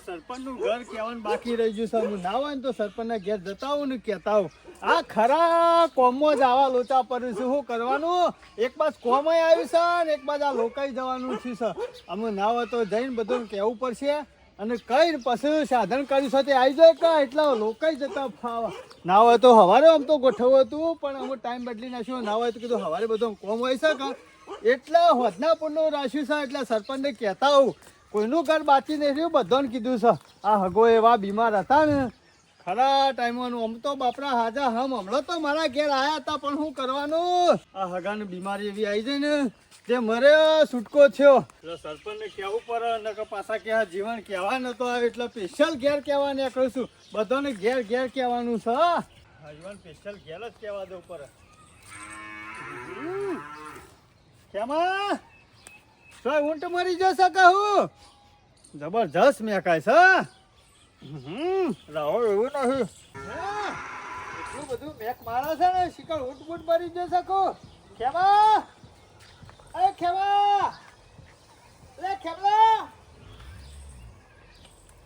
સરપંચનું ઘર કહેવાનું બાકી રહી ગયું છે. હું ના હોય ને તો સરપંચના ઘેર જતા ને કહેતા આવું આ ખરા કોમો જ આવા લોચા પડ્યું છે. શું કરવાનું? એક બાજ કોમય આવ્યું છે એક બાજ આ લોકાઈ જવાનું છે સર અમે ના હોય તો જઈને બધું કહેવું પડશે અને કઈ પછી સાધન કર્યું છે આવી જાય કા એટલા લોકાઈ જતા ફાવા. ના હોય તો હવારે આમ તો ગોઠવું હતું, પણ અમે ટાઈમ બદલી નાખ્યો. ના હોય તો કીધું હવારે બધું કોમ હોય છે એટલા હોદના પૂરનું રાખ્યું છે, એટલે સરપંચને કહેતા હોઉં. કોઈનું ઘર બાકી નહીં રહ્યું, બધાને કીધું છે, આ હગો એવા બીમાર હતા ને. ખરા ટાઈમોનું, આમ તો બાપરા હાજા હમ, હમણાં તો મારા ઘેર આવ્યા હતા, પણ શું કરવાનું? આ હગાની બીમારી એવી આવી જાય ને, જે મરે, છૂટકો થયો. એટલે સરપંચને કહેવું પડે, નકર પાછા કહેવા જીવન કહેવા નતો આવે એટલે સ્પેશિયલ ઘેર કહેવા નીકળું છું. બધાને ઘેર ઘેર કહેવાનું છે જીવન સ્પેશિયલ ઘેર જ કહેવા દઉં પડે. કેમાં તો ઊંટ મરી જશે કહું? જબરજસ્ત મેકાય છે હમ રાહો એવું નહીં. એટલું બધું મેક મારે છે ને શિકાર ઊંટ બૂટ મરી જશે કહું. ખેમા? અરે ખેમા? લે ખેમલા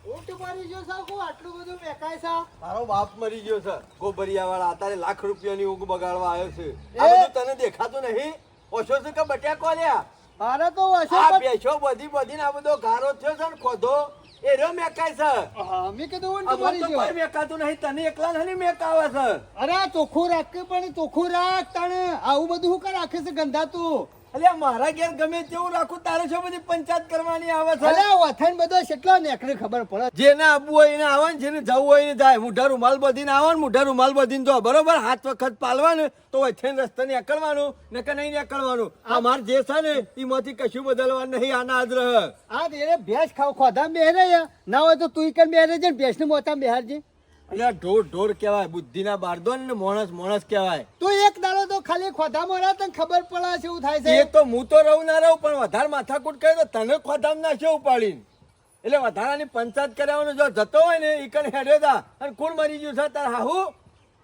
ઊંટ મરી ગયો કહું આટલું બધું મેકાય છે? તારો બાપ મરી ગયો છે. ગોબરિયા વાળા અત્યારે લાખ રૂપિયાની ઊંઘ બગાડવા આવ્યો છે? આ બધું તને દેખાતું નહીં? ઓછો છે કે બટ્યા કોલ્યા? મારે તો આ બેસો બધી બધી આ બધો ગારો થયો છે ને ખોધો. એ રહ્યો મેકાય છે. હા, મેં કીધું ઊંટ આ મરી તો કોઈ મેકાતું નહીં તને એકલા નહીં મેકાવે છે. અરે ચોખ્ખું રાખ કે પણ ચોખ્ખું રાખ તને આવું બધું શું કર રાખે છે ગંધાતું અલ્યા મારા ઘેર ગમે તેવું રાખું તારે શું બધી પંચાયત કરવાની આવે છે? અલે વથન બધો કેટલો નેકડે ખબર પડે. જેને આવવું હોય એને આવે ને જેને જવું હોય એને જાય. મુઢા રૂમાલ બધીને આવે ને મુઠા રૂમાલ બધીને જો. બરોબર? હાથ વખત પાલવાનું તો વચ્ચે રસ્તે નીકળવાનું ને કે નહીં નીકળવાનું. આ માર જે છે ને એમાંથી કશું બદલવાનું નહીં આના આજ રહ. આ એને ભેંસ ખાવ ખોધા બેહરે ના હોય તો તું કર બેહરે છે ભેંસ ને મોતા બેહારજે એટલે ઢોર ઢોર કહેવાય બુદ્ધિના બારદોન ને માણસ માણસ કહેવાય. તું એક દાડો તો ખાલી ખોધામાં રહે તને ખબર પડે છે એવું થાય એ છે તો હું તો રહું ના રહું પણ વધારે માથાકૂટ કરે તો તને ખોધામ ના છે ઉપાડીને. એટલે વધારાની પંચાયત કરાવવાનો જો જતો હોય ને હેડે તા અને કોણ મરી ગયું છે તાર હાહુ?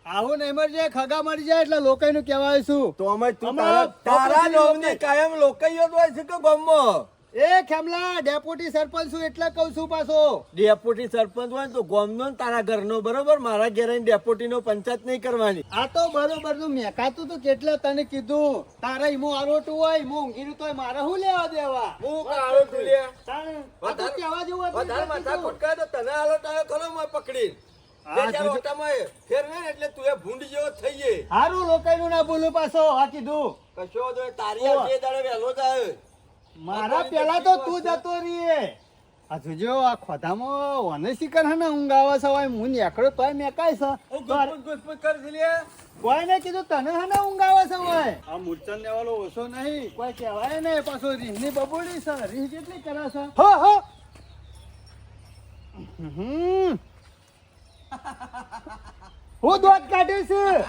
આવું નહીં મરી જાય ખગા મરી જાય એટલે લોકોનું કહેવાય શું? તો અમે તું તારા તારા ડેપ્યુટી કાયમ લોકઈયો જ હોય છે કે ગામમાં એ ખેમલા ડેપ્યુટી સરપંચ છું એટલે કહું છું પાછો. ડેપ્યુટી સરપંચ હોય તો ગોમનો તારા ઘરનો બરોબર? મારા ઘેર ડેપ્યુટી નો પંચાયત નહીં કરવાની. આ તો બરોબરનું મેકાતું તો કેટલા તને કીધું. તારા ઈમો આરોટું હોય ઈમો ઊંઘીનું તો મારે હું લેવા દેવા? હું આરોટું લે? આ તો કેવા જેવું વધારે માથા માથાકૂટ તો તને આલોટ આવ્યો ખરો મેં પકડી. એટલે તું એ ભૂંડ જેવો થઈ જાય. સારું લોકાઈનું ના બોલું પાછો આ કીધું. કશો તારી આ જે દાડે વહેલો જ આવે મારા પેલા તો તું જતો રહીએ. આ જોજો આ ખોધામાં વને શિકર હે ને ઊંઘ આવે છે હોય હું નેકડો તોય મેકાય છે. કોઈ ને કીધું તને હે ને ઊંઘ આવે છે હોય આ મૂર્છન લેવાનો ઓછો નહીં. કોઈ કહેવાય ને પાછો રીહની બબુડી છે રીહ કેટલી કરે છે? હો હો. હમ. હું દોત કાઢ્યું છું.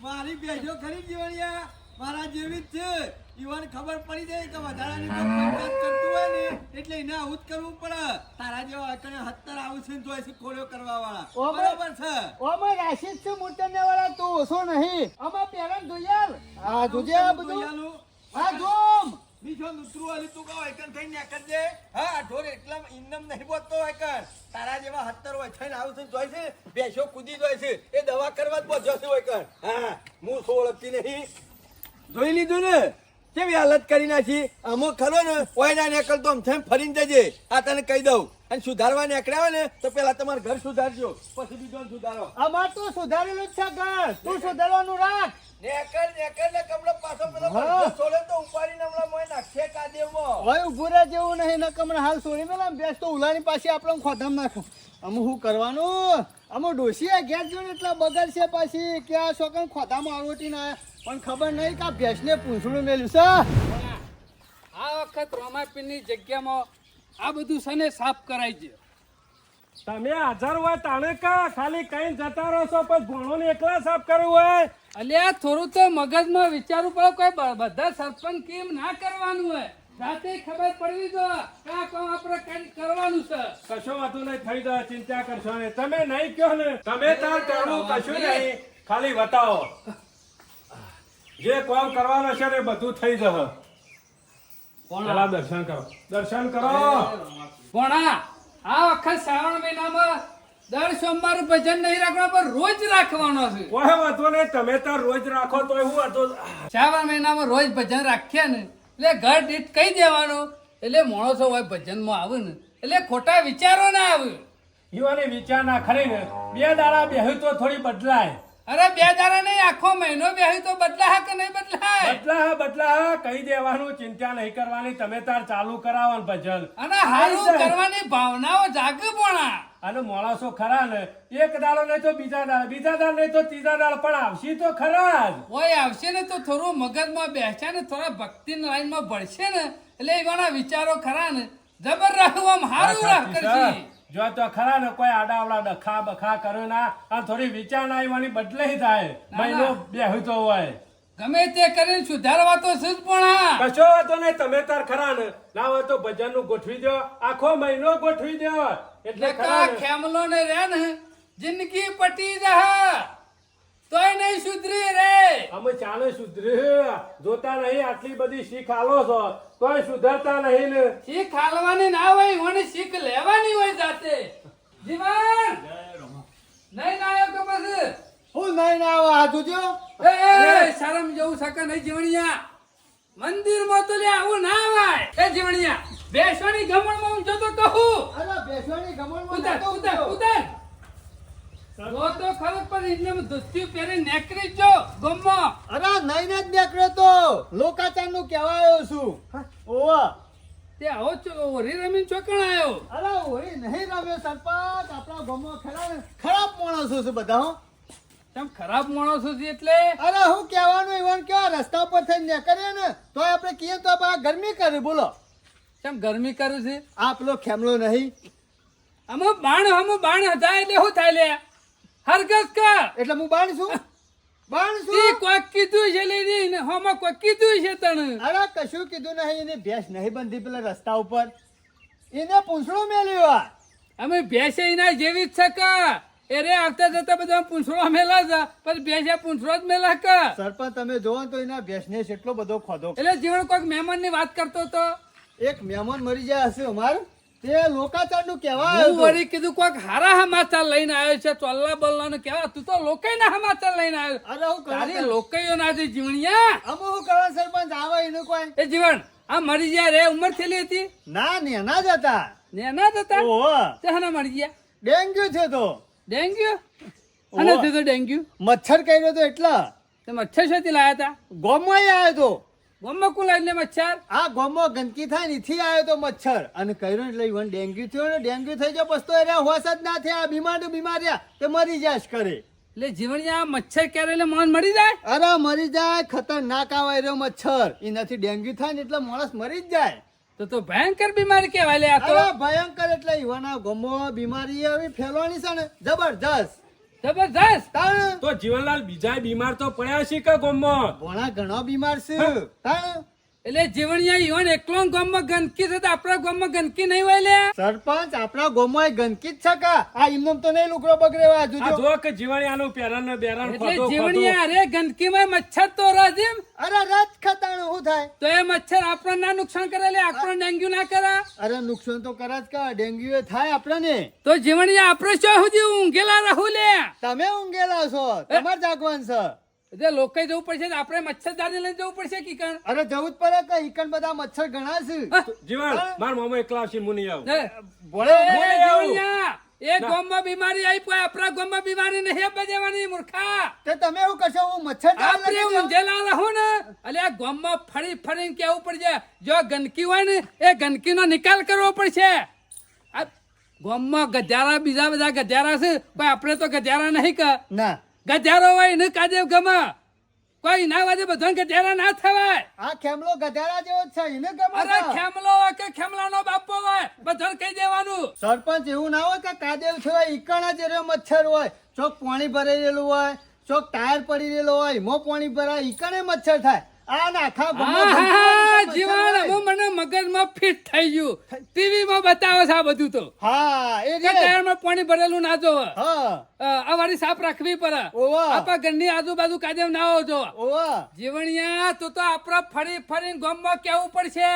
મારી બેજો ખરી જીવણિયા મારા જેવી જ છે. ઈવન ખબર પડી જાય કે વધારાની પંચાયત કરતું હોય ને એટલે એને આવું જ કરવું પડે. તારા જેવા અકણે હત્તર આવું છે ને તોય છે કરવા વાળા બરોબર છે? ઓમે રાશિદ છે મૂર્તન વાળા તું ઓછો નહીં. આમાં પેરણ ધોયાલ આ જોજે આ બધું. આ જોમ બીજો નુતરું આલી તું કહો એકન થઈને નેકળ દે. હા ઢોર એટલા ઇન્દમ નહીં બોલતો હોય કર તારા જેવા હત્તર હોય થઈને આવું છે ને જોઈ છે બેસો કૂદી જોઈ છે. એ દવા કરવા જ પહોંચ્યો છે હોય કર હા હું શું ઓળખતી નહીં. જોઈ લીધું ને? કેવી હાલત કરી નાખી? અમુક ખરો ને ઓયના નીકળતો આમ થઈને ફરીને જજે. આ તને કહી દઉં. અને સુધારવા નીકળ્યા ને તો પેલા તમારું ઘર સુધારજો. પછી બીજો સુધારો? અમાર તો સુધારેલું જ છે ઘર. તું સુધારવાનું રાખ. નેકળ નેકળ ને કમળો પાછો પેલો. છોડે તો ઉપાડીને હમણાં મોય નાખશે કાદેવમાં. હવે ઉભું રહે જેવું નહીં ને કમરે હાલ છોડી મેલા બેસ તો ઉલાની પાસે આપણે ખોધામ નાખો. અમે શું કરવાનું? અમે ડોસી ઘેર જોઈને એટલા બગડશે પાછી. કે આ છોકરા ખોધામાં આરોટી ના પણ ખબર નહીં કે આ ભેંસને પૂંછડું મેલ્યું છે? આ વખત રોમાપીરની જગ્યામાં આ બધું છે ને સાફ કરાઈ છે તમે હાજર હોય તાણે કા? ખાલી કઈ જતા રહો છો પણ ભણો ને એકલા સાફ કરવું હોય? અલ્યા થોડું તો મગજમાં વિચારવું પડે કોઈ બધા સરપંચ કેમ ના કરવાનું હોય? રાતે ખબર પડવી જો કા કામ આપણે કઈ કરવાનું છે? કશો વાતો નહીં થઈ જાય ચિંતા કરશો ને તમે નહીં કહો ને તમે તાર કરવું કશું નહીં. ખાલી બતાવો. જે કામ કરવાનું છે ને બધું થઈ જશે. પેલા દર્શન કરો. દર્શન કરો. કોણા આ? વખત શ્રાવણ મહિનામાં દર સોમવાર ભજન નહીં રાખવાનો પણ રોજ રાખવાનો છે. કોઈ વાંધો નહીં તમે તો રોજ રાખો તો હું હતો શ્રાવણ મહિનામાં રોજ ભજન રાખ્યા ને એટલે ઘર દીઠ કહી દેવાનું એટલે માણસો હોય ભજનમાં આવે ને એટલે ખોટા વિચારો ના આવે. યુવાની વિચાર ના ખરી ને. બે દાડા બેહ્યું તો થોડી બદલાય. અરે બે દાડા નહીં આખો મહિનો બેહી તો બદલા કે નહીં બદલાય બદલા બદલા કહી દેવાનું ચિંતા નહીં કરવાની તમે તાર ચાલુ કરાવો ભજન. અને હારું કરવાની ભાવનાઓ જાગે પણ. અને મોળાસો ખરા ને એક દાડો નહીં તો બીજા દાડ બીજા દાડ નહીં તો ત્રીજા દાડ પણ આવશે તો ખરા જ. ઓય આવશે ને તો થોડું મગજમાં બેસે ને થોડા ભક્તિ લાઈનમાં ભળશે ને એટલે એવાના વિચારો ખરા ને. જબર રહું આમ હારું રાહ કરશે જો તો ખરા ને કોઈ આડાવડા ડખા બખા કર્યો ના અને થોડી વિચારણા આવવાની બદલાઈ થાય. મહિનો બેહ્યું તો હોય. ગમે તે કરીને સુધારવા તો છે પણ કશો વાતો નહીં તમે તાર ખરા ને. હોય તો ભજનનું ગોઠવી દો. આખો મહિનો ગોઠવી દો. એટલે. ખેમલો ને રે ને જિંદગી પટી જા તોય નહીં સુધરી રે અમે ચાલે સુધરે. જોતા નહીં આટલી બધી શીખ આલો છો. તોય સુધરતા નહીં ને. શીખ હાલવાની ના હોય મને શીખ લેવાની હોય જાતે. જીવન! નહીં ના આવ્યો કે પછી? હું નહીં ના આવો હાથ ઉધ્યો એ, શરમ જેવું શકે નહીં જીવણિયા. મંદિરમાં તો લે આવું ના આવાય એ જીવણિયા બેસવાની ગમણમાં હું જતો તો કહું. અરે બેસવાની ગમણમાં ઉતર નહોતો ઉતર ઉતર્યો. ઉતર જો તો ખબર પણ એમને પહેરી નેકરી જ ગમમાં અરે નહીં જ નીકળ્યો તો. લોકાચારનું કહેવાયો છું. ઓવા. તે આવો છો ઓરી રમીને ચોકણ આવ્યો. અરે હોરી નહીં રમ્યો સરપંચ. આપણા ગામમાં ખરા ખરાબ માણસો છે બધા હો. તમ ખરાબ માણસો છે એટલે? અરે હું કહેવાનું ઈવન કેવા રસ્તા ઉપર થઈને નીકળીએ ને તો આપણે કહીએ તો આ ગરમી કરે બોલો. કેમ ગરમી કરું છે? આપલો પેલો ખેમલો નહીં. આમાં બાણ આમાં બાણ હતા એટલે શું થાય લે? હરગસ કર એટલે હું બાણ છું? બાણ ઈ છું કોક કીધું છે લેડી ને હોમાં કોક કીધું છે તને અરે કશું કીધું નહીં એને ભેંસ નહીં બંધી પેલા રસ્તા ઉપર. એને પૂંછડો મેલ્યો આ. અમે ભેંસે એના જેવી જ છે કા? એ આવતા જતા બધા પૂંછડો મેલા છે પણ ભેંસે પૂંછડો જ મેલા કા? સરપંચ તમે જોવો તો એના ભેંસને એટલો બધો ખોદો. એટલે જીવન કોઈક મહેમાનની વાત કરતો તો? એક મહેમાન મરી જાય હશે અમાર? તે લોકાચારનું કહેવા હું વળી કીધું કોઈક હારા સમાચાર લઈને આવ્યો છે ચોલ્લા બલ્લા નું કેવા તું તો લોકાઈના સમાચાર લઈને આવ્યો. અરે હું તારી લોકાઈઓ ના જે જીવણિયા. અમુ હું કરવા સરપંચ આવે એનું કોઈ. એ જીવન આ મરી ગયા રે ઉંમર થયેલી હતી? ના નેના જ હતા. નેના જ હતા? ઓહો. તે હના મરી ગયા? ડેન્ગ્યુ છે તો. ડેન્ગ્યુ? અને તે તો ડેન્ગ્યુ? મચ્છર કર્યો તો એટલા. તે મચ્છર છે લાયા હતા? ગોમાં આવ્યો તો. કુલ એટલે મચ્છર? આ ગોમો ગંદકી થાય ને એથી આવ્યો તો મચ્છર. અને કર્યો એટલે ઈવન ડેન્ગ્યુ થયો ને ડેન્ગ્યુ થઈ જાય પછી તો એને હોશ જ ના થયા. બીમાર બીમાર રહ્યા તે મરી જાય કરે એટલે જીવણિયા મચ્છર ક્યારે એટલે માણસ મરી જાય? અરે મરી જાય ખતરનાક આવે રહ્યો મચ્છર. એનાથી ડેન્ગ્યુ થાય ને એટલે માણસ મરી જ જાય. તો તો ભયંકર બીમારી કહેવાય લે આ તો. ભયંકર એટલે ઈવાના ગમો બીમારી આવી ફેલવાની છે ને જબરજસ્ત. જબરજસ્ત! તો જીવનલાલ બીજા બીમાર તો પડ્યા છે કે ગોમમાં ઘણા ઘણા બીમાર છે. એટલે જીવણિયા ઈવન એકલો ગામમાં ગંદકી છે તો આપણા ગામમાં ગંદકી નહીં હોય લે. સરપંચ આપણા ગામમાં ગંદકી જ છે કા? આ ઇમનમ તો નહીં લુકડો બગડેવા જોજો જો કે જીવણિયાનો પેરણ ને બેરણ એટલે જીવણિયા અરે ગંદકીમાં મચ્છર તો રાજીમ અરે રજ ખતાણું હું થાય? તો એ મચ્છર આપણને ના નુકસાન કરે લે આપણને ડેન્ગ્યુ ના કરે. અરે નુકસાન તો કરે જ કા ડેન્ગ્યુ એ થાય આપણને. તો જીવણિયા આપણે શું સુધી ઊંઘેલા રહું લે? તમે ઊંઘેલા છો તમાર જાગવાન છે. એટલે લોકો જવું પડશે આપણે મચ્છરદાની લઈને જવું પડશે કીકણ અરે જવું જ પડે કે ઈકણ બધા મચ્છર ઘણા છે. જીવન માર મામો એકલા છે મુની આવ. બોલે એ ગામમાં બીમારી આવી કોઈ આપણા ગોમમાં બીમારી નહીં બજેવાની મૂર્ખા. તે તમે એવું કશો હું મચ્છર આપણે લગાડી રહો ને એટલે આ ગોમમાં ફરી ફરીને કેવું પડશે જો ગંદકી હોય ને એ ગંદકીનો નિકાલ કરવો પડશે. ગોમમાં ગધ્યારા બીજા બધા ગધ્યારા છે કોઈ આપણે તો ગધ્યારા નહીં કે. ના. ગધેડો હોય ને કાદેવ ગમે. કોઈ ના વાજે બધા ગધ્યારા ના થવાય. આ ખેમલો ગધેડા જેવો છે એને ગમે અરે ખેમલો હોય કે ખેમલાનો બાપો હોય બધાને કહી દેવાનું. સરપંચ એવું ના હોય કે કાદેવ છે ઈકણા જ એરો મચ્છર હોય ચોક પાણી ભરેલું રહેલું હોય ચોક ટાયર પડી રહેલો હોય એમાં પાણી ભરાય ઈકણે મચ્છર થાય. આ ના આખા ગામમાં આહા, મચ્છર જીવન હવે મને મગજમાં ફિટ થઈ ગયું. ટીવી માં બતાવે છે આ બધું તો. હા એ ટાયરમાં પાણી ભરેલું ના જોવે. આ વાળી સાફ રાખવી પડે. આપણા ઘરની આજુબાજુ કાજે ના હોજો જીવણિયા તું તો આપણા ફરી ફરી ગામમાં કેવું પડશે?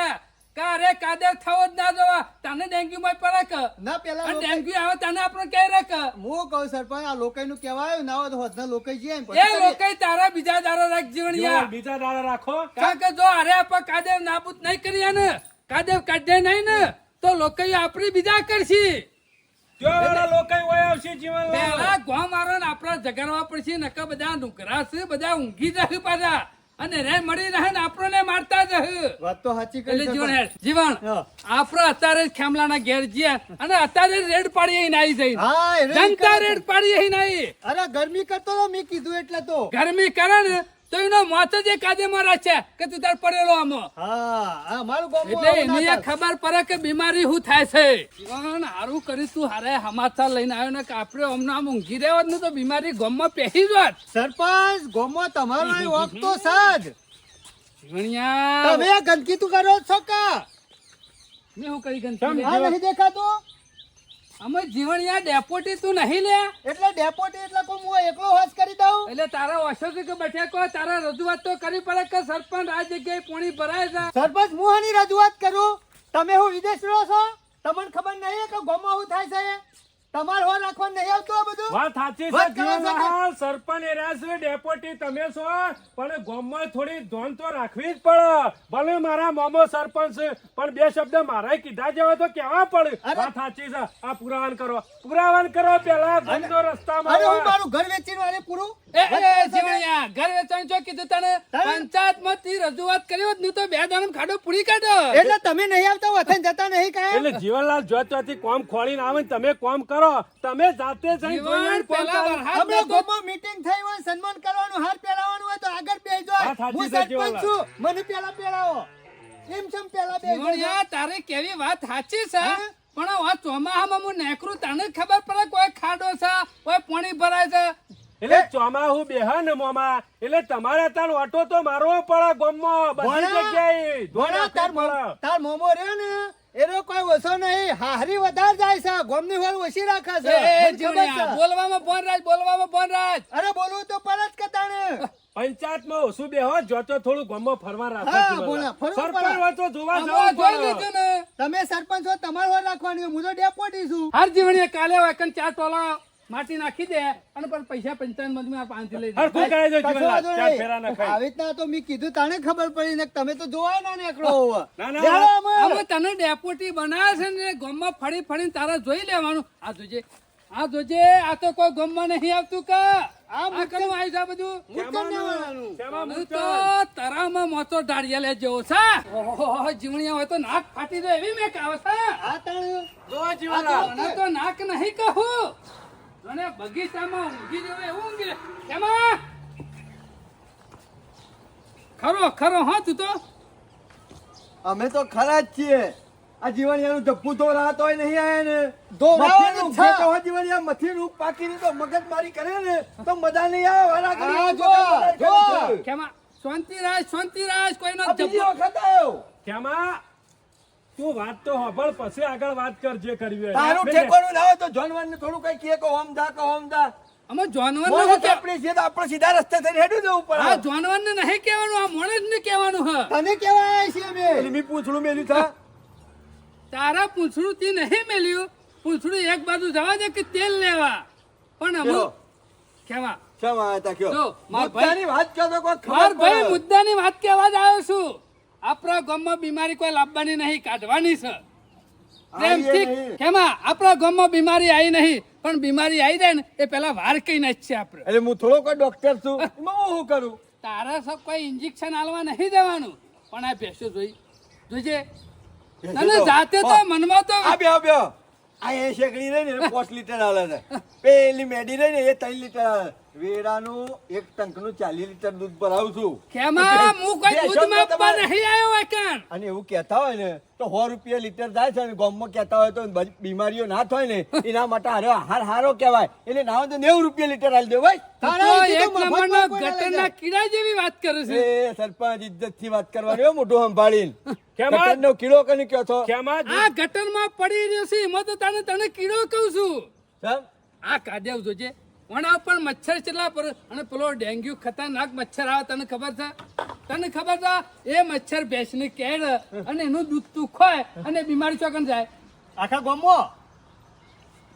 કે અરે કાદર થવો જ ના જોવા. તને ડેન્ગ્યુ માં પડે કે? ના પેલા ડેન્ગ્યુ આવે તને આપણે કહી રે કે? હું કહું સરપંચ આ લોકોનું કહેવાય ના હોય તો હોદના લોકો જઈએ ને એ પછી તારા બીજા દારા રાખ જીવન યાર બીજા દારા રાખો. કારણ કે જો અરે આપણે કાદેવ નાબૂદ નહીં કરીએ ને કાદેવ કાઢે નહીં ને? તો લોકો આપણી બીજા કરશી. જો વાળા લોકો હોય આવશે જીવન પેલા ગોમ મારો ને આપણા જગાડવા પડશે નકા બધા નુકરાશે બધા ઊંઘી જશે પાછા. અને રે મળી રહે ને આપણને મારતા જ વાત તો સાચી કરી જીવન. જીવન આપણો અત્યારે જ ખેમલાના ઘેર જઈએ અને અત્યારે રેડ પાડીએ નાઈ આવી જઈ જનતા. રેડ પાડીએ અહીં અરે ગરમી કરતો મેં કીધું એટલે તો. ગરમી કરે ને તો એનો મોત જે એ કાજે મારા છે કે તું તાર પડેલો આમાં. હા મારું ગામમાં એટલે એની. ખબર પડે કે બીમારી હું થાય છે. જીવન હારું કરી તું હારે સમાચાર લઈને આવ્યો ને કે આપણે હમણાં આમ ઊંઘી રહ્યો ને તો બીમારી ગમમાં પહેરી જોત સરપંચ ગામમાં તમારો તો સાજ જીવણિયા. તમે ગંદકી તું કરો છો કા? મેં હું કરી ગંદકી નહીં દેખાતું? અમે જીવન યા ડેપોટી તું નહીં લે? એટલે ડેપોટી એટલે કો હું એકલો હોશ કરી દઉં? એટલે તારા ઓછો કે બેઠકો તારા રજૂઆત તો કરી પડે કે સરપંચ આ જગ્યાએ પોણી ભરાય છે? સરપંચ હું આની રજૂઆત કરું? તમે હું વિદેશ રહો છો? તમને ખબર નહીં કે ગોમાં હું થાય છે? તમારે હો રાખવા નહીં આવતો બધું? વાત સાચી છે? જીવનલાલ સરપંચ એરા છે ડેપોટી તમે છો પણ ગામમાં થોડી ધોન તો રાખવી જ પડે. ભલે મારા મામો સરપંચ પણ બે શબ્દ મારા કીધા જેવા તો કેવા પડે? વાત સાચી છે આ પુરાવન કરો. પુરાવન કરો પેલા ગમતો રસ્તામાં અરે હું મારું ઘર વેચીને વાળે પૂરું? એ? જીવણિયા, ઘર વેચાણ જો કીધું તને? તારે? પંચાયતમાંથી રજૂઆત કરી જ ને તો બે દાડમ ખાડો પૂરી કાઢો. એટલે તમે નહીં આવતા વતન જતા નહીં કાય એટલે જીવનલાલ જો ત્યાંથી કોમ ખોળીને આવે તમે કોમ કરો. તમે જાતે જઈ જોઈને કોમ. ગોમો કરો. meeting થઈ હોય સન્માન કરવાનું હાર પહેરાવાનું હોય તો આગળ બેસજો હું સરપંચ છું. મને પેલા પહેરાવો. એમ છમ પેલા બેસજો જીવણિયા, તારી કેવી વાત સાચી છે. પણ આ ચોમાહામાં હું નેકરું તને ખબર પડે કોઈ ખાડો છે? કોઈ પાણી ભરાય છે? એટલે ચોમાહુ બેહ ને મોમાં. એટલે તમારે તાર ઓટો તો મારવો પડે ગમો બધી જગ્યાએ. તાર મોમો રહ્યો ને. એનો કોઈ ઓછો નહીં. હારી વધારે જાય છે. ગોમની હોલ ઓછી રાખે છે. બોલવામાં ફોન રાજ બોલવામાં ફોન રાજ. અરે બોલવું તો પર જ કે તાણે. પંચાયતમાં ઓછું બેહો જો જોતો થોડું ગામમાં ફરવા રાખો બોલા, ફરવા સરપંચ હોય તો જોવા જોઈ લીધું ને. તમે સરપંચ હો તમારે રાખવાની. હોય. હું તો ડેપોટી છું. હાર જીવણીએ કાલે વાકન ચાર ટોલા માટી નાખી દે અને પણ પૈસા પંચાયત મંત્રી પાંચથી લઈ હરખું જીવનલાલ. ચાર. આવી રીતના તો મેં કીધું તાણે ખબર પડી ને તમે તો જોવાય ના હોવ. ના, ના. ચાલો તને ડેપ્યુટી બનાવે છે ને ગામમાં ફરી ફરીને તારા જોઈ લેવાનું આ જોજે આ જોજે આ તો કોઈ ગામમાં નહીં આવતું કે આ મૂર્ખ- આવી જા બધું મૂર્ખન ના વાળવાનું. શેમાં હું મૂર્છા તો? તરામાં મોતો ડાળિયા લે જેવો છે ઓહો જીવણિયા હોય તો નાક ફાટી જાય એવી મેં કાવ છે આ તાણે. તો નાક નહીં કહું અને બગીચામાં ઊંઘી જવું એવું ઊંઘી એમાં ખરો ખરો હા તું તો? અમે તો ખરા જ છીએ. આ જીવણિયાનું ધબ્બુ તો રાત હોય નહીં આયા ને. જ છે. હોય જીવણિયા મથીનું પાકીને તો મગજમારી કરે ને તો મજા નહીં આવે વારા કરી જો, મગજમારી જો. કરે છે. કેમાં? શાંતિરાજ શાંતિરાજ કોઈનો બીજી વખત આવ્યો. કેમાં? તું વાત તો હોભળ પછી આગળ વાત કર જે કરવી હોય. તારું ઠેકોનું ના હોય તો જોનવાનને થોડું કઈ કહે કે ઓમ દા કે ઓમ દા. અમે જોનવર ને આપણે છીએ આપણે સીધા રસ્તે થઈને હેડું જવું આ પડે. જાનવર ને નહીં કહેવાનું આ મોણસ ને કહેવાનું હ. તને કેવા આવ્યા છીએ અમે. એટલે પૂછડું મેલ્યું થા તારા પૂછડું થી નહીં મેલ્યું. પૂંછડું એક બાજુ જવા દે કે તેલ લેવા. પણ અમુક? કેવા? માં હતા કયો જો, માર ભાઈ- મુદ્દાની વાત કહો તો કોઈ ખબર ભાઈ મુદ્દાની વાત કહેવા જ આવ્યો છું. આપણા ગામમાં બીમારી કોઈ લાવવાની નહીં કાઢવાની છે. પ્રેમથી કેમાં? આપણા ગામમાં બીમારી આવી નહીં પણ બીમારી આવી જાય ને એ પેલા વાર કઈ ના છે આપણે. એટલે હું થોડો કોઈ ડોક્ટર છું હું શું કરું? તારા સબ કોઈ ઇન્જેક્શન આલવા નહીં દેવાનું પણ આ ભેસો જોઈ જોજે. તને જાતે તો મનમાં તો આ બ્યો આ એ શેકડી રહી ને પાંચ લીટર આલે છે. પેલી મેડી રહી ને એ ત્રણ લીટર આલે વેરાનું એક ટંકનું ચાલીસ લીટર દૂધ ભરાવું છું. કેમાં? હું કોઈ ભેંસો દૂધ તો માપવા તમારે- નહીં આવ્યો હોય અને એવું કહેતા હોય ને તો સો રૂપિયા લીટર થાય છે ને ગામમાં કહેતા હોય તો બીમારીઓ ના થાય ને એના માટે હારો આહાર હારો કહેવાય. એટલે ના હોય તો નેવું રૂપિયા લીટર આલી દે ભાઈ. એક નંબરનો ગટરના કીડા જેવી વાત કરે છે. એ સરપંચ ઇજ્જતથી વાત કરવાની મોટું મોઢું સંભાળીને. ગટરનો કીડો કને કયો છો? કેમાં? આ ગટરમાં પડી રહ્યો છે એમાં તો તને તને કીડો કહું છું. આ કાદેવ જોજે વણા પણ મચ્છર કેટલા પર અને પેલો ડેન્ગ્યુ ખતરનાક મચ્છર આવે તને ખબર છે? તને ખબર છે? એ મચ્છર ભેંસને કેળ અને એનું દૂધ તું ખોય અને બીમારી ચોકન જાય. આખા ગોમો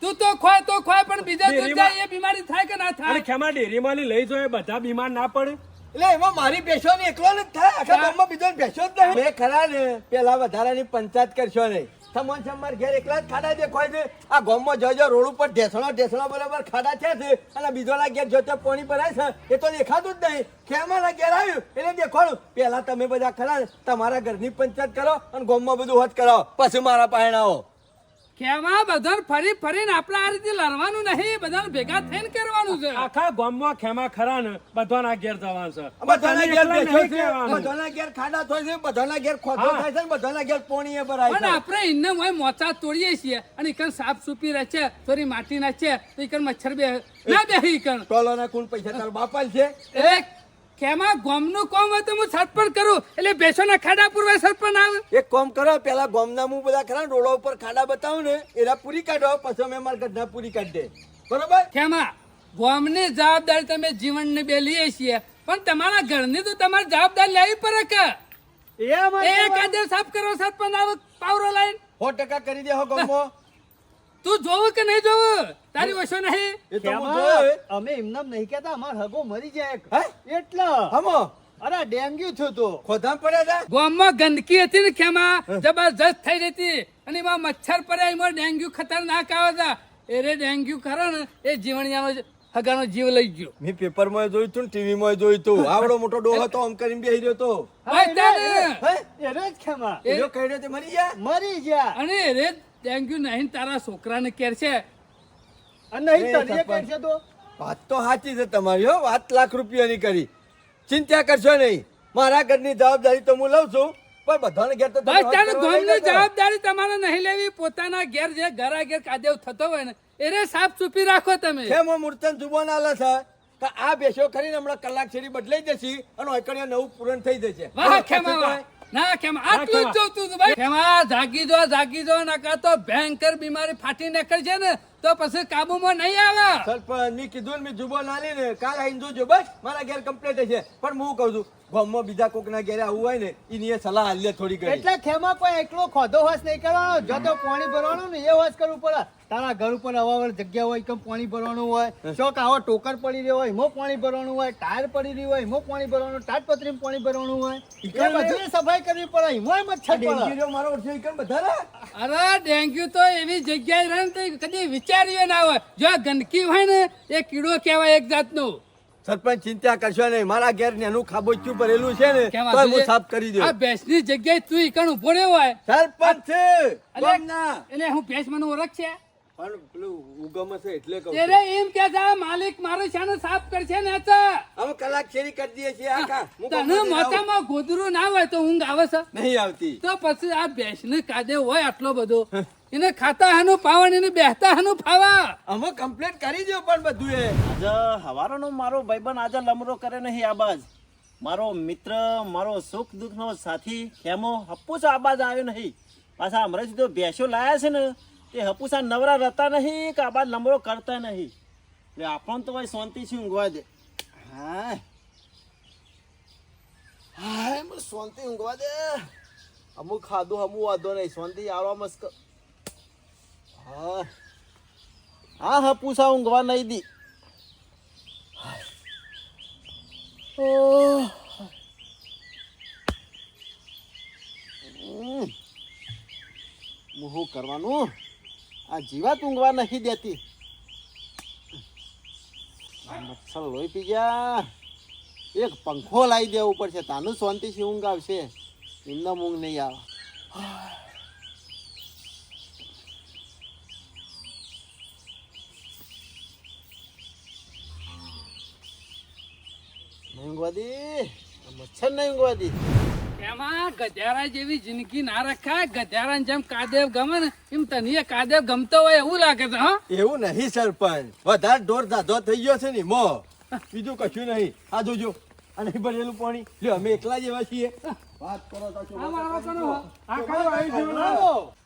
તું તો ખોય તો ખોય પણ બીજા દૂધ જાય એ બીમારી થાય કે ના અને થાય ખેમા ડેરીમાં લઈ એ બધા બીમાર ના પડે. એટલે એમાં મારી ભેંસો ને એકલો જ થાય? આખા ગામમાં બીજો ભેંસો જ નહીં. મેં ખરા ને પેલા વધારાની પંચાયત કરશો નહીં. તમોન ચમ્મર ઘેર એકલા જ ખાડા દેખાય છે. આ ગામમાં જોજો રોડ ઉપર ઢેસણો ઢેસણો બરાબર ખાડા છે છે. અને બીજોના ઘેર જોતો પર ભરાય છે, એ તો દેખાતું જ નહીં. ખેમાના ઘેર આવ્યું, એટલે દેખાડું પહેલા તમે બધા ખરા, તમારા ઘરની પંચાયત કરો અને ગામમાં બધું હોત કરો. પછી મારા પાસે કેવા બધાને ફરી ફરીને આપણે આ રીતે લડવાનું નહીં બધાને ભેગા થઈને કરવાનું છે. આખા ગામમાં ખેમા ખરા ને બધાના ઘેર જવાનું છે. બધાના ઘેર. બધાના ઘેર ખાડા થાય છે બધાના ઘેર ખોટો થાય છે બધાના ઘેર પોણીએ ભરાય પણ છે. આપણે ઇન્ને મોય મોચા તોડીએ છીએ અને ઇકન સાફ સુપી રહે છે થોડી માટી નાખે છે તો ઇકન મચ્છર બે ના બેહી ઈકણ. ટોલોના કુલ પૈસા તાર બાપાલ છે. એટલે કેમાં ગોમનું કોમ હોય તો હું સરપણ કરું. એટલે બેસોના ખાડા પૂરવા સરપણ આવે. એક કોમ કરો પેલા ગોમના હું બધા ખરા રોડો ઉપર ખાડા બતાવું ને એના પૂરી કાઢો પછી અમે મારા ગઢના પૂરી કાઢી દે. બરોબર? કેમાં? ગોમની જવાબદારી તમે જીવનને બે લઈએ છીએ. પણ તમારા ઘરની તો તમારે જવાબદારી લેવી પડે કે? એ કેવા- સાફ કરો સરપણ આવે પાવરો લાઈન. સો ટકા કરી દે હો ગમો. તું જોવો કે નહીં જોવું? તારી વશો નહીં. એ તો હું કેમાં? જોયો. અમે એમનામ નહીં કહેતા અમાર હગો મરી જાય હે? એટલે. હમો? અરે ડેન્ગ્યુ થયું તો. ખોધામ પડ્યા હતા ગામમાં ગંદકી હતી ને ખેમા જબરજસ્ત થઈ રહી અને એમાં મચ્છર પડ્યા એમાં ડેન્ગ્યુ ખતરનાક આવે હતા એ રે ડેન્ગ્યુ ખરો ને એ જીવણિયાનો હગાનો જીવ લઈ ગયો. મેં પેપરમાં જોયું તું ટીવીમાં જોયું તું. આવડો મોટો ડોહ હતો આમ કરીને બેહી રહ્યો તો. એને જ ખેમા. એ- એનો કહી રહ્યો તે મરી ગયા? મરી ગયા. અને એ રે યુ નહીં તારા છોકરાને કેર છે. નહીં. તો? વાત તો સાચી છે તમારી હો વાત લાખ રૂપિયાની કરી. ચિંતા કરશો નહીં. મારા ઘરની જવાબદારી તો હું લઉં છું પણ બધાને ઘેર તો બસ તારે ગામની જવાબદારી તમારે નહીં લેવી. પોતાના ઘેર જે ઘરા ઘેર કાદેવ થતો હોય ને એને સાફ ચૂપી રાખો તમે. કેમ હું મૂર્તન જુબાન આલે છે? આ બેસો કરીને હમણાં કલાક છેડી બદલાઈ જશે અને ઓકણીયા નવું પૂરણ થઈ જશે. વાહ ખેમા વાહ. ના કેમ? આટલું જ જોતું હતું ભાઈ. ખેમા જાગી જો જાગી જો નકા તો ભયંકર બીમારી ફાટી નીકળશે ને તો પછી કાબુમાં નહીં આવે. સરપંચ મેં કીધું ને મેં જુબો ને કાલ આવીને જોજો. બસ મારા ઘેર કમ્પ્લેટ છે પણ હું કહું છું ગામમાં બીજા કોકના ઘેરે આવું હોય ને એની સલાહ આલે થોડી ઘણી. એટલે ખેમા કોઈ એકલો ખોધો હોશ નહીં કરવાનો. જો તો પાણી ભરવાનું ને એ હોશ કરવું પડે. તારા ઘર ઉપર અવાવર જગ્યા હોય કેમ પાણી ભરવાનું હોય ચોક આવો ટોકર પડી રહ્યો હોય એમાં પાણી ભરવાનું હોય ટાયર પડી રહ્યું હોય એમાં પાણી ભરવાનું તાટપત્રીમાં પાણી ભરવાનું હોય. એ બધી સફાઈ કરવી પડે એમાં મચ્છર ડેન્ગ્યુ મારો ઓછો કેમ વધારે અરે ડેન્ગ્યુ તો એવી જગ્યાએ રહે ને કદી વિચાર્યું ના હોય. જો ગંદકી હોય ને એ કીડો કહેવાય એક જાતનું. સરપંચ ચિંતા કરશો નહીં. મારા ઘેર નેનું ખાબોચ્યું ભરેલું છે ને કેમ તો હું સાફ કરી આ દઉં ભેંસની જગ્યાએ તું ઈકણ ઊભો રહ્યો હોય. સરપંચ છે એટલે હું ભેંસ મને ઓળખ છે? પણ પેલું ઉગમ હશે એટલે કહું અરે એમ કે છે માલિક મારો શાનો સાફ કરશે ને તો. અમે કલાક શેરી કરી દઈએ છીએ. આખા તને મોટામાં ગોદરું ના હોય તો ઊંઘ આવે છે? નહીં આવતી. તો પછી આ ભેંસને કાદે હોય આટલો બધો. એને ખાતા હાનું પાવન એને બેહતા હાનું ફાવા. અમે કમ્પ્લેટ કરી દો પણ બધું એ આજે હવારોનો મારો ભાઈબંધ આજે લમરો કરે નહીં આબાજ મારો મિત્ર મારો સુખ દુઃખનો સાથી હેમો હપ્પુસ આબાજ આવ્યો નહીં. પાછા હમણાં તો ભેંસો લાયા છે ને તે હપુસા નવરા રહેતા નહીં કે આબાજ લમરો કરતા નહીં. એટલે આપણને તો ભાઈ શાંતિથી ઊંઘવા દે. હા હા એમ શાંતિ ઊંઘવા દે. અમુક ખાધું અમુક વાંધો નહીં. શાંતિ આવવા મસ્ક હા હા હા પૂછા ઊંઘવા નહીં દી. હું કરવાનું? આ જીવાત ઊંઘવા નથી દેતી. આ મચ્છર લોહી પી ગયા. એક પંખો લાવી દેવો પડશે. તાનું શાંતિથી ઊંઘ આવશે. એમને ઊંઘ નહીં આવે. ઊંઘવા દી મચ્છર નહીં ઊંઘવા દી એમાં ગધેડા જેવી જિંદગી ના રખાય. ગધેડાને જેમ કાદેવ ગમે ને એમ તને કાદેવ ગમતો હોય એવું લાગે છે હા. એવું નહીં સરપંચ. વધારે ઢોર ધાધો થઈ ગયો છે ને મો. બીજું કશું નહીં. આ જોજો. અને ભરેલું પાણી. લ્યો અમે એકલા જેવા છીએ. વાત કરો તો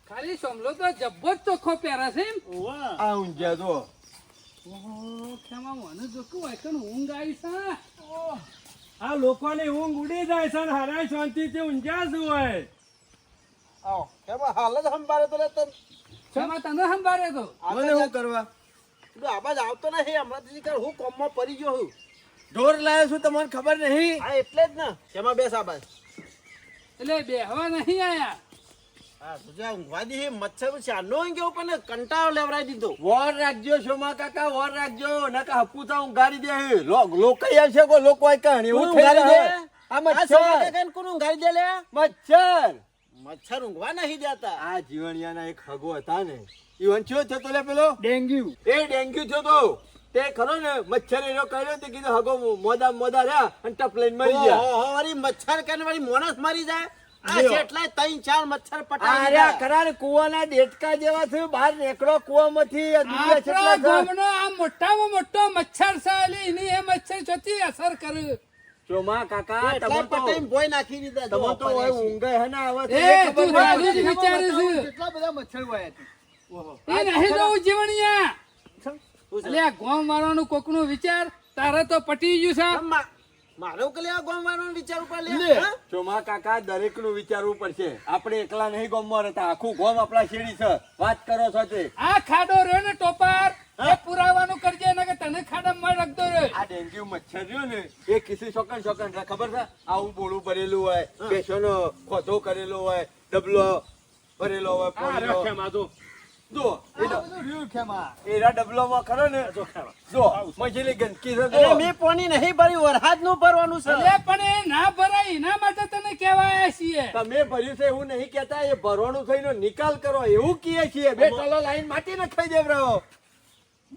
ખાલી સમલો તો જબ્બો જ ચોખ્ખો પહેરા છે એમ. આ ઊંઝા જો. ઓહો, ખેમા મને જો કેવું હોય કે ઊંઘ આવી છે આ લોકોની ઊંઘ ઉડી જાય છે ને હારા શાંતિથી ઊંઘ્યા જ હોય. આવો એમાં હાલ જ સંભાળે તો તને. ખેમા તને સંભાળે તો? મને શું કરવા? તું આવાજ આવતો નથી હમણાં કર હું કોમમાં પડી ગયો છું. ઢોર લાવ્યો છું તમને ખબર નહીં? હા એટલે જ ને. શેમાં બેસ આબાજ એટલે બે હવા નહીં આયા. મચ્છર ચાનો ગયો પણ કંટાળો લેવરાઈ દીધો. વોર રાખજો શોમા કાકા વોર રાખજો. નકા હપુતા ઊંઘાડી દે. લોકો આવશે લોકો દે? આ મચ્છર. કાકાને કોણ ઊંઘાડી દે લે? મચ્છર. મચ્છર ઊંઘવા નહીં દેતા. આ જીવણિયાના એક હગો હતા ને. ઈ વંચ્યો થયો લે પેલો? ડેન્ગ્યુ. એ ડેન્ગ્યુ થયો તો. તે ખરો ને મચ્છર એનો કર્યો તે કીધું હગો મોદા મોદા રહ્યા અને ટપ મરી ગયા. મચ્છર કરીને વળી મારી મરી જાય? આ લ્યો. કેટલાય ત્રણ ચાર મચ્છર આ પટાવી રહ્યા દીધા. ખરા ને કૂવાના દેડકા જેવા છે બહાર નીકળો કૂવામાંથી આ દુનિયા આપણા કેટલા છે? ગામનો આ મોટામાં મોટો મચ્છર છે એટલે એની એ મચ્છર છતી અસર કરે. ચોમા કાકા ને વિચારે જીવણિયા. તારે તો પટી ગયું છે. મારે કલ્યા ગોમવાનો વિચાર ઉપર લે. ચોમા કાકા દરેકનું વિચારવું પડશે. આપણે એકલા નહીં ગોમમાં રહેતા. આખું ગોમ આપણા શેરી છે. વાત કરો છો તે. આ ખાડો રહ્યો ને ટોપાર એ પુરાવાનું કરજે ને કે તને ખાડામાં રાખતો રહ્યો. આ ડેન્ગ્યુ મચ્છર રહ્યો ને એ કિસી શોકન શોકન ખબર છે? આવું બોળું ભરેલું હોય પેશોનો ખોધો કરેલો હોય ડબલો ભરેલો હોય ખેમા જો. એરા ડબલોમાં ખરો ને? જો મજેલી ગંદકી છે અરે પાણી નહીં ભર્યું વરસાદનું ભરવાનું છે. પણ એ ના ભરાય એના માટે તને કહેવાય છીએ. તમે ભર્યું છે એવું નહીં કેતા એ ભરવાનું થઈને નિકાલ કરો એવું કીએ છીએ. બે ટલો લાઈન માટી નખાઈ દેવરાવો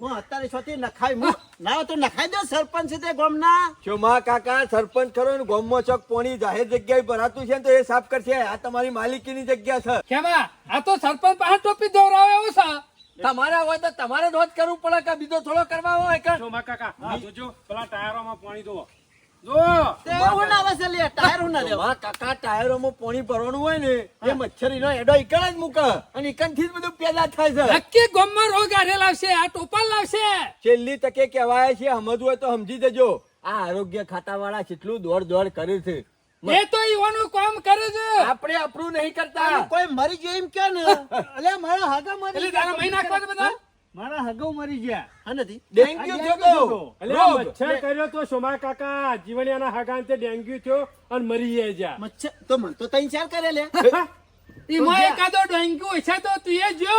હું અત્યારે છોથી નખાય હું ના તો નખાઈ દો સરપંચ છે તે ગામના. ચોમા કાકા સરપંચ ખરો ને ગોમમાં ચોક પોણી જાહેર જગ્યાએ ભરાતું છે ને તો એ સાફ કરશે. આ તમારી માલિકીની જગ્યા છે. કેમાં આ તો સરપંચ પાસે ટોપી દોરાવે એવો છે? તમારા હોય તો તમારે જ કરવું પડે કે બીજો થોડો કરવા હોય કે? ચોમા કાકા આ જોજો પેલા ટાયરોમાં પાણી દો કાકા ટાયરોમાં પોણી ભરવાનું હોય ને એ મચ્છરીનો એડો ઈકણ જ મૂકે. અને ઈકણથી જ બધું પેદા થાય છે. નક્કી ગામમાં રોગ આરે લાવશે આ ટોપા લાવશે. છેલ્લી તકે કહેવાય છે સમજવું હોય તો સમજી જજો. આ આરોગ્ય ખાતા વાળા કેટલું દોડ દોડ કરે છે. એ તો ઈવાનું કામ કરે છે. આપણે આપણું નહીં કરતા. કોઈ મરી ગયો એમ કે ને? અલ્યા મારા હાગા મરી એટલે તારા નાખવા બધા? મારા હગો મરી ગયા. હા નથી. ડેન્ગ્યુ થયો તો. એટલે મચ્છર કર્યો તો સોમા કાકા જીવણિયાના હાગાંતે ડેન્ગ્યુ થયો અને મરી ગયા મચ્છર તો મન તો તઈ ચાર કરે લે. એમાં એકાદો ડેન્ગ્યુ છે તો તું એ જો.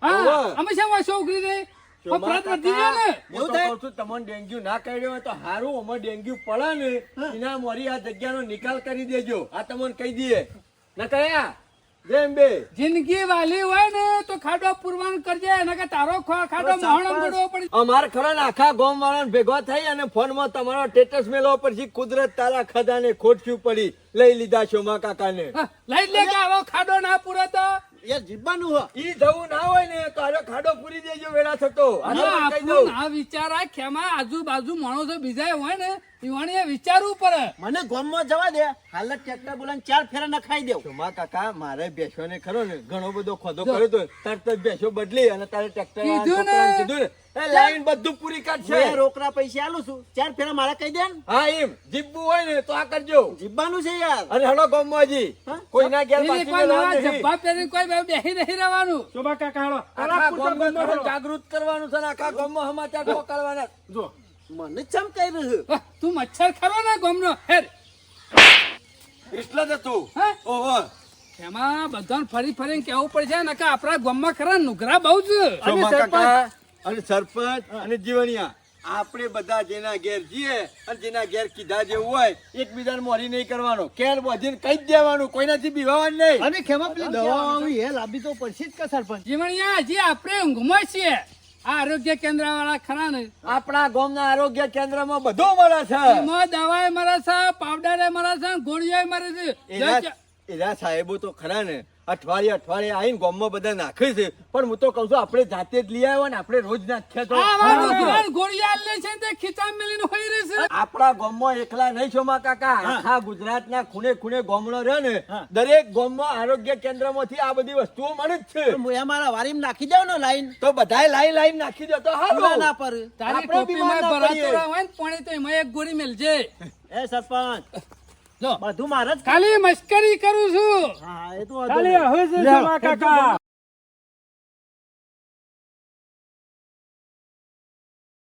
હા. અમે શા છોકરી રે ફફડાટ વધી ગયો ને. હું તો કહું છું, તમને ડેન્ગ્યુ ના કર્યો હોય તો હારું અમે ડેન્ગ્યુ પડે ને એના મોરી આ જગ્યાનો નિકાલ કરી દેજો. આ તમને કહી દઈએ. ના કયા જેમ બે. જિંદગી વાલી હોય ને તો ખાડો પુરવાન કરજે નકર તારો ખો- ખાડો મોહણમ પડવો પડે અમાર ખરા આખા ગોમ વાળા ભેગો થઈ અને ફોનમાં તમારો સ્ટેટસ મેળવો પડશે. કુદરત તારા ખાધા ને શું પડી. લઈ લીધા છો મા કાકાને. ને લઈ લે કે આવો ખાડો ના પૂરો તો. યાર જીવવાનું હો. ઈ જવું ના હોય ને તો આરો ખાડો પૂરી દેજો વેળા થતો. આ તો ના, કહી આપણું દઉં. ના વિચાર આ ખેમા આજુબાજુ માણસો બીજા હોય ને ઈવાણીએ વિચારવું પડે. મને ગામમાં જવા દે. હાલત ટ્રેક્ટર બોલાને ચાર ફેરા નખાઈ દેવ. મા કાકા મારે બેસોને ખરો ને ઘણો બધો ખોદો કર્યો તો તરત જ બેસો બદલી અને તારે ટ્રેક્ટર કીધું ને. લાઈન બધું પૂરી કાઢશે. રોકડા પૈસા આલું છું. ચાર ફેરા મારા કહી દે હા એમ. જીબવું હોય ને તો આ કરજો. જીબવાનું છે યાર. અને હડો ગામમાં કોઈ ના ઘેર પાછી કોઈ મેળવવા જબ્બા પહેરી કોઈ બે- બેહી નહીં રહેવાનું. શોભા કાકા હાલો. આખા. જાગૃત કરવાનું છે આખા ગામમાં સમાચાર પકડવાના જો. મને ચમ કહી રહ્યું તું મચ્છર ખરો ને ગમનો હેર. એટલે જ તું. ઓહો. એમાં બધાને ફરી ફરીને કેવું પડશે નકા આપણા ગામમાં ખરા નુકરા બહુ છે અને સરપંચ અને જીવણિયા. આપણે બધા જેના ઘેર જઈએ અને જેના ઘેર કીધા જેવું હોય એકબીજાને મોરી નહીં કરવાનો. કેર બધીને કઈ જ દેવાનું કોઈનાથી બીવાવાનું નહીં. અને ખેમા પેલી દવા આવી હે લાંબી તો પડશે જ કે સરપંચ? જીવણિયા જે આપણે ઊંઘમાં છીએ. આ આરોગ્ય કેન્દ્ર વાળા ખરા ને. આપણા ગામના આરોગ્ય કેન્દ્રમાં બધું મળે છે. એમાં દવાએ મળે છે પાવડરે મળે છે ગોળીઓ મળે છે. એના એના સાહેબો તો ખરા ને. અઠવાડિયે અઠવાડિયે આવીને ગોમમાં બધા નાખે છે. પણ હું તો કહું છું આપણે જાતે જ લઈ આવ્યો ને આપણે રોજ નાખ્યા તો. આપણા ગોમમાં એકલા નહીં છો માં કાકા. આખા ગુજરાતના ખૂણે ખૂણે ગોમણો રહ્યો ને હા. દરેક ગોમમાં આરોગ્ય કેન્દ્રમાંથી આ બધી વસ્તુઓ મળે જ છે. હું એ મારા વારીમાં નાખી દઉં ને લાઈન. તો બધાય લાઈન લાઈન નાખી દો તો ના હારું ના પર. તારી પણ ટોપીમાં ભરાતો હોય ને પાણી તો એમાં એક ગોળી મેલજે. એ સરપંચ જો બધું મારે ખાલી મસ્કરી કરું છું. ખાલી હવે કાકા?